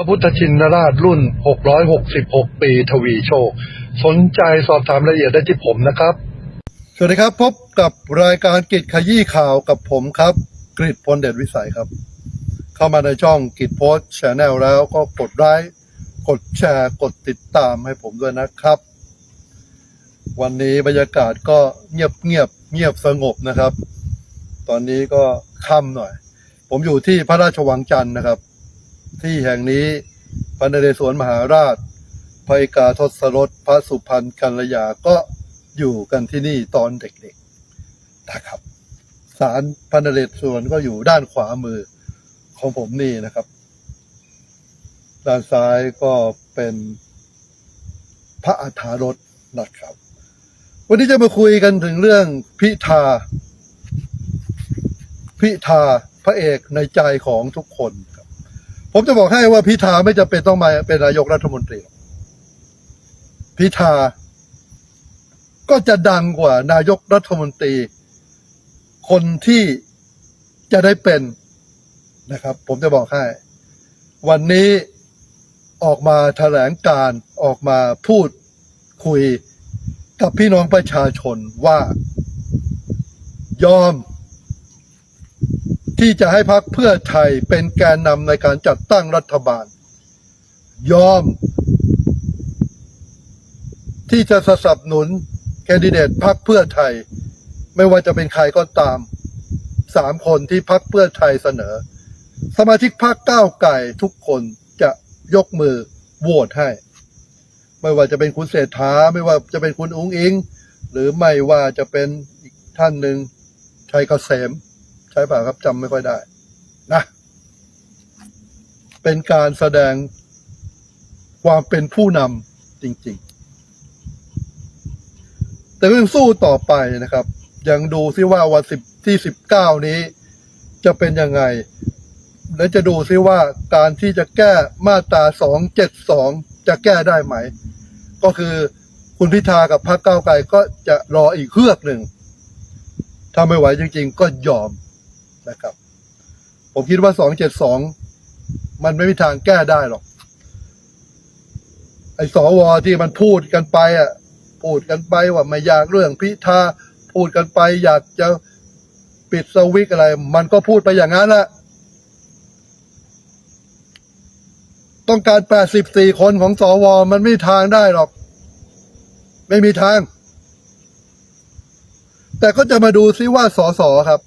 พระพุทธชินราชรุ่น 666 ปีทวีโชค สนใจสอบถามรายละเอียดได้ที่ผมนะครับ สวัสดีครับ พบกับรายการกิจขยี้ข่าวกับผมครับกริดพลเดชวิสัยครับ เข้ามาในช่องกิจโพสต์ชแนลแล้วก็กดไลค์กดแชร์กดติดตามให้ผมด้วยนะครับ วันนี้บรรยากาศก็เงียบเงียบเงียบสงบนะครับ ตอนนี้ก็ค่ำหน่อย ผมอยู่ที่พระราชวังจันทร์นะครับ ที่แห่งนี้พระนเรศวรมหาราชพระเอกาทศรสพระสุพรรณกัลยาก็อยู่กันที่นี่ตอนเด็กๆนะครับศาลพระนเรศวรก็อยู่ด้านขวามือของผมนี่นะครับ ด้านซ้ายก็เป็นพระอัฏฐารถนะครับ วันนี้จะมาคุยกันถึงเรื่องพิธา พิธาพระเอกในใจของทุกคน ผมจะบอกให้ว่าพิธาไม่จำเป็นต้องมาเป็นนายกรัฐมนตรี พิธาก็จะดังกว่านายกรัฐมนตรี คนที่จะได้เป็นนะครับ ผมจะบอกให้ วันนี้ออกมาแถลงการออกมาพูดคุยกับพี่น้องประชาชนว่ายอม ที่จะให้พักเพื่อไทยเป็นแกนนำในการจัดตั้งรัฐบาล ยอม ที่จะสนับสนุนแคนดิเดตพักเพื่อไทย ไม่ว่าจะเป็นใครก็ตามสามคนที่พักเพื่อไทยเสนอ สมาชิกพักก้าวไก่ทุกคนจะยกมือโหวตให้ ไม่ว่าจะเป็นคุณเศรษฐา ไม่ว่าจะเป็นคุณอุ้งอิง หรือไม่ว่าจะเป็นอีกท่านหนึ่งชัยเกษม ช่ป่ะครับจำไม่ค่อยได้ นะ เป็นการแสดงความเป็นผู้นำจริง ๆ แต่ก็ยังสู้ต่อไปนะครับ ยังดูซิว่าวันสิบที่สิบเก้านี้ จะเป็นยังไง และจะดูซิว่าการที่จะแก้มาตราสองเจ็ดสองจะแก้ได้ไหม ก็คือคุณพิธากับพรรคก้าวไกลก็จะรออีกเฮือกหนึ่งถ้าไม่ไหวจริง ๆ ก็ยอม นะครับ ผมคิดว่าสองเจ็ดสองมันไม่มีทางแก้ได้หรอก ไอ้สวที่มันพูดกันไปอะ พูดกันไปว่าไม่อยากเรื่องพิธาพูดกันไป อยากจะปิดสวิตช์อะไร มันก็พูดไปอย่างนั้นแหละต้องการแปดสิบสี่คนของสวมันไม่มีทางได้หรอก ไม่มีทาง แต่ก็จะมาดูซิว่าสอสอครับ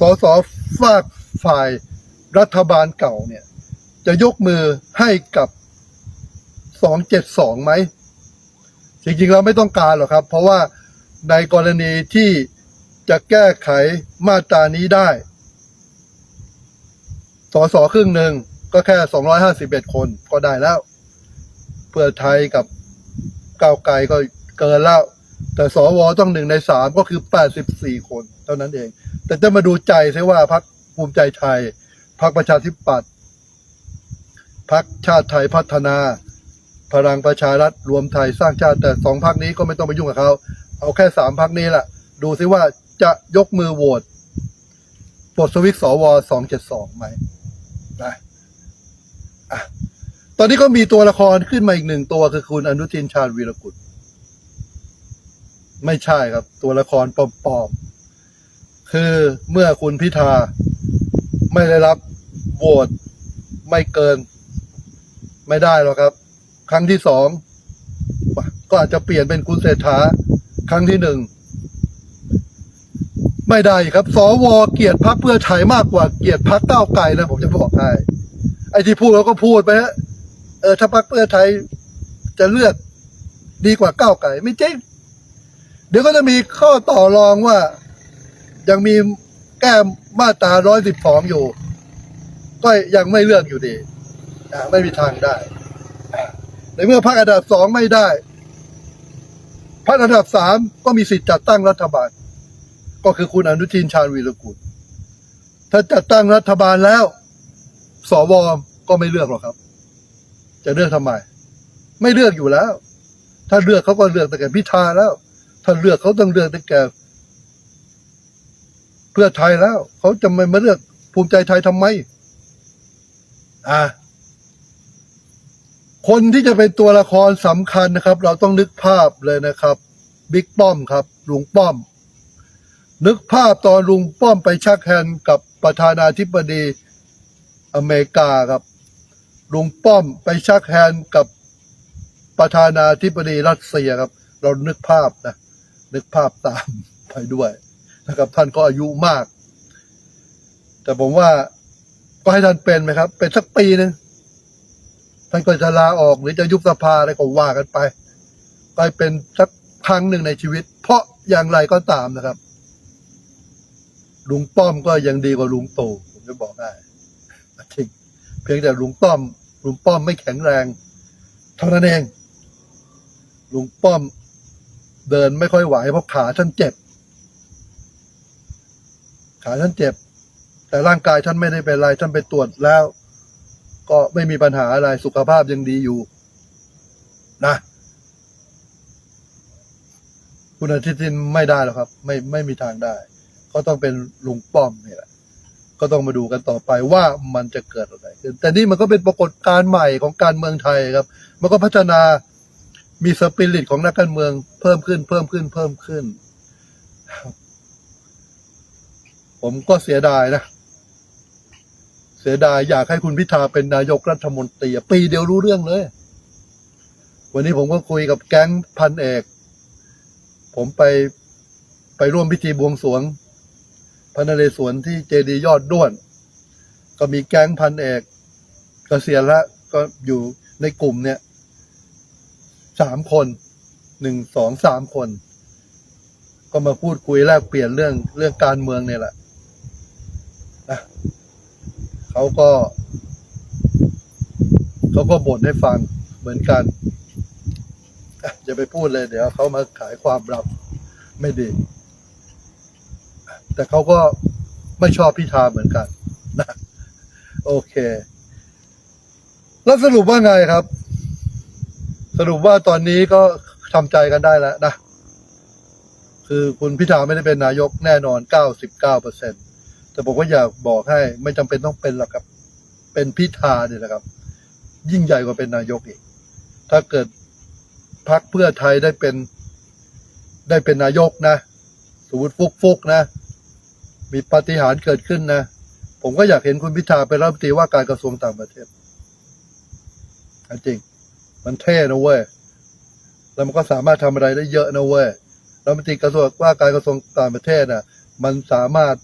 สสฝากฝ่ายรัฐบาลเก่าเนี่ย จะยกมือให้กับสองเจ็ดสองไหม จริงๆเราไม่ต้องการหรอกครับ เพราะว่าในกรณีที่จะแก้ไขมาตรานี้ได้ สสครึ่งหนึ่งก็แค่สองร้อยห้าสิบเอ็ดคนก็ได้แล้ว เพื่อไทยกับก้าวไกลก็เกินแล้ว แต่สวต้องหนึ่งในสามก็คือแปดสิบสี่คน เท่านั้นเอง แต่จะมาดูใจใช่ว่าพรรคภูมิใจไทยพรรคประชาธิปัตย์พรรคชาติไทยพัฒนา พลังประชารัฐรวมไทยสร้างชาติแต่สองพรรคนี้ก็ไม่ต้องไปยุ่งกับเขาเอาแค่สามพรรคนี้แหละดูซิว่าจะยกมือโหวตปลดสวิตช์สวสองเจ็ดสองไหมนะอะตอนนี้ก็มีตัวละครขึ้นมาอีกหนึ่งตัวคือคุณอนุทินชาญวีรกุล ไม่ใช่ครับ ตัวละครปลอมๆคือเมื่อคุณพิธาไม่ได้รับโหวตไม่เกิน ไม่ได้หรอกครับ ครั้งที่สองก็อาจจะเปลี่ยนเป็นคุณเศรษฐาครั้งที่หนึ่งไม่ได้ครับ สวเกียดพักเพื่อไทยมากกว่าเกียดพักเก้าไกลนะผมจะบอกให้ไอ้ที่พูดเราก็พูดไปฮะเออถ้าพักเพื่อไทยจะเลือกดีกว่าเก้าไกลไม่จริง เดี๋ยวก็จะมีข้อต่อรองว่า ยังมีแก้มาตราร้อยสิบสองอยู่ ก็ยังไม่เลือกอยู่ดีไม่มีทางได้ในเมื่อพรรคอันดับสองไม่ได้พรรคอันดับสามก็มีสิทธิ์จัดตั้งรัฐบาล ก็คือคุณอนุทินชาญวีรกุลถ้าจัดตั้งรัฐบาลแล้ว สวก็ไม่เลือกหรอกครับ จะเลือกทำไม ไม่เลือกอยู่แล้ว ถ้าเลือกเขาก็เลือกแต่แก่พิธาแล้ว ถ้าเลือกเขาต้องเลือกแต่แก่เพื่อไทยแล้ว เขาจะไม่มาเลือกภูมิใจไทยทำไม อ่า คนที่จะเป็นตัวละครสำคัญนะครับ เราต้องนึกภาพเลยนะครับบิ๊กป้อมครับลุงป้อม นึกภาพตอนลุงป้อมไปชักแฮนกับประธานาธิบดีอเมริกาครับลุงป้อมไปชักแฮนกับประธานาธิบดีรัสเซียครับ เรานึกภาพนะ นึกภาพตามไปด้วยนะครับ ท่านก็อายุมาก แต่ผมว่าก็ให้ท่านเป็นไหมครับ เป็นสักปีหนึ่งท่านก็จะลาออกหรือจะยุบสภาอะไรก็ว่ากันไปก็ให้เป็นสักครั้งหนึ่งในชีวิต เพราะอย่างไรก็ตามนะครับลุงป้อมก็ยังดีกว่าลุงตู่ผมจะบอกได้จริงเพียงแต่ลุงป้อมลุงป้อมไม่แข็งแรง เท่านั้นเองลุงป้อม เดินไม่ค่อยไหวเพราะขาท่านเจ็บ ขาท่านเจ็บ แต่ร่างกายท่านไม่ได้เป็นไรท่านไปตรวจแล้ว ก็ไม่มีปัญหาอะไรสุขภาพยังดีอยู่ นะคุณอาทิตย์ไม่ได้หรอกครับ ไม่ไม่มีทางได้ ก็ต้องเป็นลุงป้อมนี่แหละ ก็ต้องมาดูกันต่อไปว่ามันจะเกิดอะไรขึ้นแต่นี่มันก็เป็นปรากฏการณ์ใหม่ของการเมืองไทยครับ มันก็พัฒนา มีสปิริตของนักการเมือง เพิ่มขึ้น เพิ่มขึ้น เพิ่มขึ้น ผมก็เสียดายนะ เสียดายอยากให้คุณพิธาเป็นนายกรัฐมนตรี ปีเดียวรู้เรื่องเลย วันนี้ผมก็คุยกับแก๊งพันเอก ผมไปไปร่วมพิธีบวงสรวงพระนเรศวรที่เจดียยอดด้วน ก็มีแก๊งพันเอกกเกษียณแล้วก็อยู่ในกลุ่มเนี่ย สามคนหนึ่งสองสามคน ก็มาพูดคุยแลกเปลี่ยนเรื่องเรื่องการเมืองเนี่ยแหละนะเขาก็ เขาก็บ่นให้ฟังเหมือนกันอะอย่าไปพูดเลยเดี๋ยวเขามาขายความลับไม่ดี แต่เขาก็ไม่ชอบพิธาเหมือนกันนะโอเค แล้วสรุปว่าไงครับ สรุปว่าตอนนี้ก็ทำใจกันได้แล้วนะ คือคุณพิธาไม่ได้เป็นนายกแน่นอน 99เปอร์เซ็นแต่ผมก็อยากบอกให้ไม่จำเป็นต้องเป็นหรอกครับ เป็นพิธาเนี่ยนะครับ ยิ่งใหญ่กว่าเป็นนายกอีก ถ้าเกิดพรรคเพื่อไทยได้เป็นได้เป็นนายกนะสมมติฟุกฟุกๆนะ มีปาฏิหาริย์เกิดขึ้นนะ ผมก็อยากเห็นคุณพิธาเป็นรัฐมนตรีว่าการกระทรวงต่างประเทศจริง มันเท่นะเว้ย แล้วมันก็สามารถทำอะไรได้เยอะนะเว้ยรัฐมนตรีกระทรวงว่าการกระทรวงต่างประเทศน่ะ มันสามารถ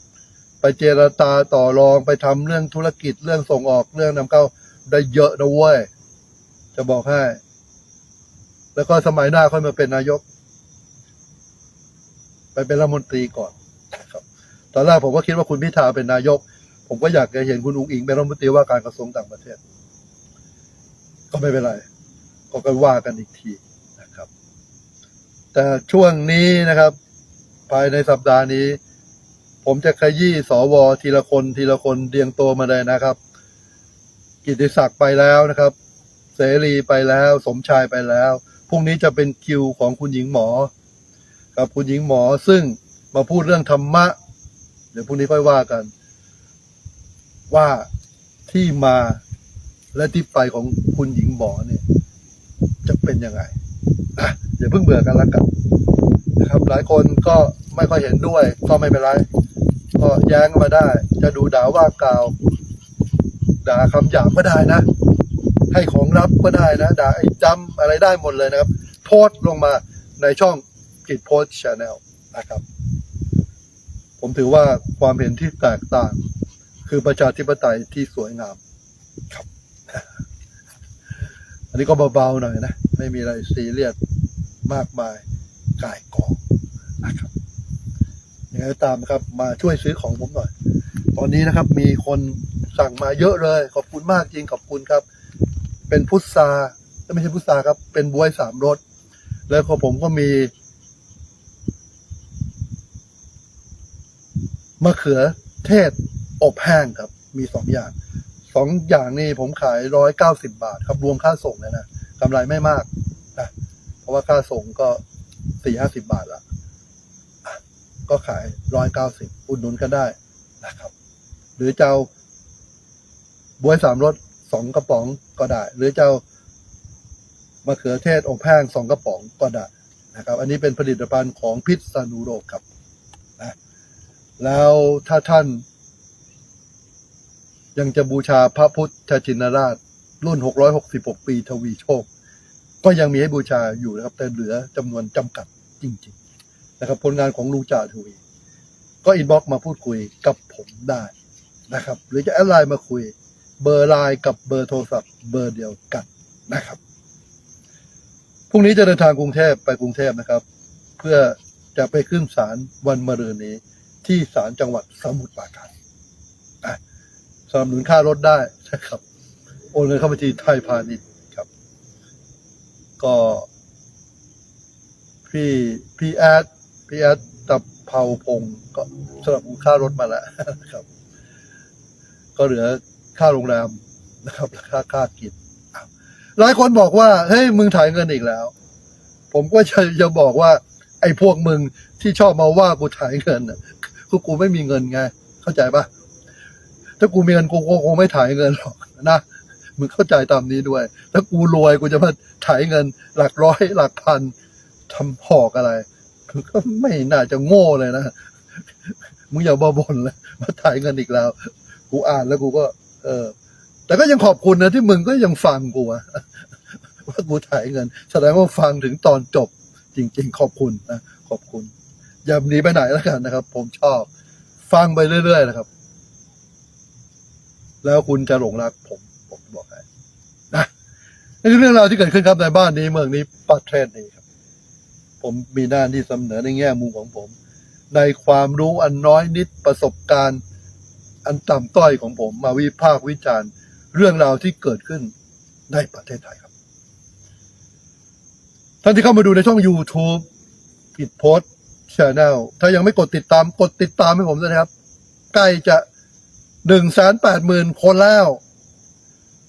ไปเจรจาต่อรองไปทำเรื่องธุรกิจเรื่องส่งออกเรื่องนำเข้าได้เยอะนะเว้ย จะบอกให้ แล้วก็สมัยหน้าค่อยมาเป็นนายก ไปเป็นรัฐมนตรีก่อนครับ ตอนแรกผมก็คิดว่าคุณพิธาเป็นนายก ผมก็อยากจะเห็นคุณอุ้งอิงเป็นรัฐมนตรีว่าการกระทรวงต่างประเทศ ก็ไม่เป็นไร ก็ก็ว่ากันอีกทีนะครับ แต่ช่วงนี้นะครับ ภายในสัปดาห์นี้ ผมจะขยี้สวทีละคนทีละคนเรียงตัวมาเลยนะครับ กิติศักดิ์ไปแล้วนะครับ เสรีไปแล้ว สมชายไปแล้วพรุ่งนี้จะเป็นคิวของคุณหญิงหมอ กับคุณหญิงหมอซึ่งมาพูดเรื่องธรรมะ เดี๋ยวพรุ่งนี้ค่อยว่ากัน ว่าที่มาและที่ไปของคุณหญิงหมอเนี่ย เป็นยังไงอะอย่าเพิ่งเบื่อกันละกันนะครับ หลายคนก็ไม่ค่อยเห็นด้วย ก็ไม่เป็นไร ก็แย้งมาได้ จะดูด่าว่ากล่าว ด่าคำหยาบก็ได้นะ ให้ของรับก็ได้นะ ด่าไอ้จำอะไรได้หมดเลยนะครับ โพสต์ลงมาในช่องกิจโพสชาแนลนะครับ ผมถือว่าความเห็นที่แตกต่าง คือประชาธิปไตยที่สวยงามครับ นนี้ก็เบาๆหน่อยนะ ไม่มีอะไรซีเรียสมากมายก่ายกองนะครับยังไงตามครับ มาช่วยซื้อของผมหน่อย ตอนนี้นะครับ มีคนสั่งมาเยอะเลย ขอบคุณมากจริงขอบคุณครับ เป็นพุทราไม่ใช่พุทราครับ เป็นบวยสามรสแล้วก็ผมก็มีมะเขือเทศอบแห้งครับ มีสองอย่าง สองอย่างนี่ผมขายร้อยเก้าสิบาท ครับรวมค่าส่งเลยนะกำไรไม่มากนะเพราะว่าค่าส่งก็สี่ห้าสิบาทละก็ขายร้อยเก้าสิบอุดหนุนกันได้นะครับ หรือเจ้าบวยสามรสสองกระป๋องก็ได้ หรือเจ้ามะเขือเทศอบแห้งสองกระป๋องก็ได้นะครับ อันนี้เป็นผลิตภัณฑ์ของพิษณุโลกครับนะแล้วถ้าท่าน ยังจะบูชาพระพุทธชินราช รุ่น 666 ปีทวีโชค ก็ยังมีให้บูชาอยู่นะครับ แต่เหลือจำนวนจำกัดจริง ๆ นะครับ ผลงานของลุงจ่าทวี ก็อินบ็อกมาพูดคุยกับผมได้นะครับ หรือจะแอดไลน์มาคุย เบอร์ไลน์กับเบอร์โทรศัพท์เบอร์เดียวกันนะครับพรุ่งนี้จะเดินทางกรุงเทพไปกรุงเทพนะครับ เพื่อจะไปขึ้นศาลวันมะรืนนี้ ที่ศาลจังหวัดสมุทรปราการ สนับสนุนค่ารถได้นะครับ โอนเงินเข้าบัญชีไทยพาณิชย์ครับ ก็ พี่พี่แอดพี่แอดตับเผาพงก็สำหรับค่ารถมาแล้วครับ ก็เหลือค่าโรงแรมนะครับและค่าค่ากินหลายคนบอกว่าเฮ้ยมึงถ่ายเงินอีกแล้ว ผมก็จะจะบอกว่า ไอ้พวกมึงที่ชอบมาว่ากูถ่ายเงินน่ะคือกูไม่มีเงินไง เข้าใจปะ ถ้ากูมีเงินกูคงไม่ถ่ายเงินหรอกนะมึงเข้าใจตามนี้ด้วย ถ้ากูรวยกูจะมาถ่ายเงิน หลักร้อย หลักพันทำหอกอะไรมันก็ไม่น่าจะโง่เลยนะมึงอย่าบ้าบ่นเลยมาถ่ายเงินอีกแล้ว กูอ่านแล้วกูก็ เออ แต่ก็ยังขอบคุณนะที่มึงก็ยังฟังกูอะว่ากูถ่ายเงิน แสดงว่าฟังถึงตอนจบ จริง ๆ ขอบคุณนะขอบคุณอย่าหนีไปไหนแล้วกันนะครับ ผมชอบ ฟังไปเรื่อยๆนะครับ แล้วคุณจะหลงรักผม ผมบอกให้นะนี่คือเรื่องราวที่เกิดขึ้นครับในบ้านนี้เมืองนี้ประเทศนี้ครับ ผมมีหน้าที่เสนอในแง่มุมของผม ในความรู้อันน้อยนิดประสบการณ์ อันต่ำต้อยของผม มาวิพากษ์วิจารณ์ เรื่องราวที่เกิดขึ้นในประเทศไทยครับ ท่านที่เข้ามาดูในช่อง YouTube ผิดโพสช n แนลถ้ายังไม่กดติดตามกดติดตามให้ผมด้วยนะครับ ใกล้จะ หนึ่งแสนแปดหมื่นคนแล้ว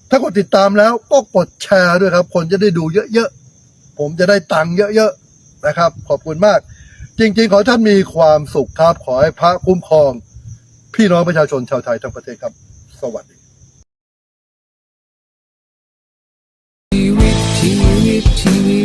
ถ้ากดติดตามแล้วก็กดแชร์ด้วยครับ คนจะได้ดูเยอะๆ ผมจะได้ตังค์เยอะๆ นะครับ ขอบคุณมาก จริง ๆ ขอท่านมีความสุขครับ ขอให้พระคุ้มครอง พี่น้องประชาชนชาวไทยทั้งประเทศครับ สวัสดีชีวิตชีวิตชีวิต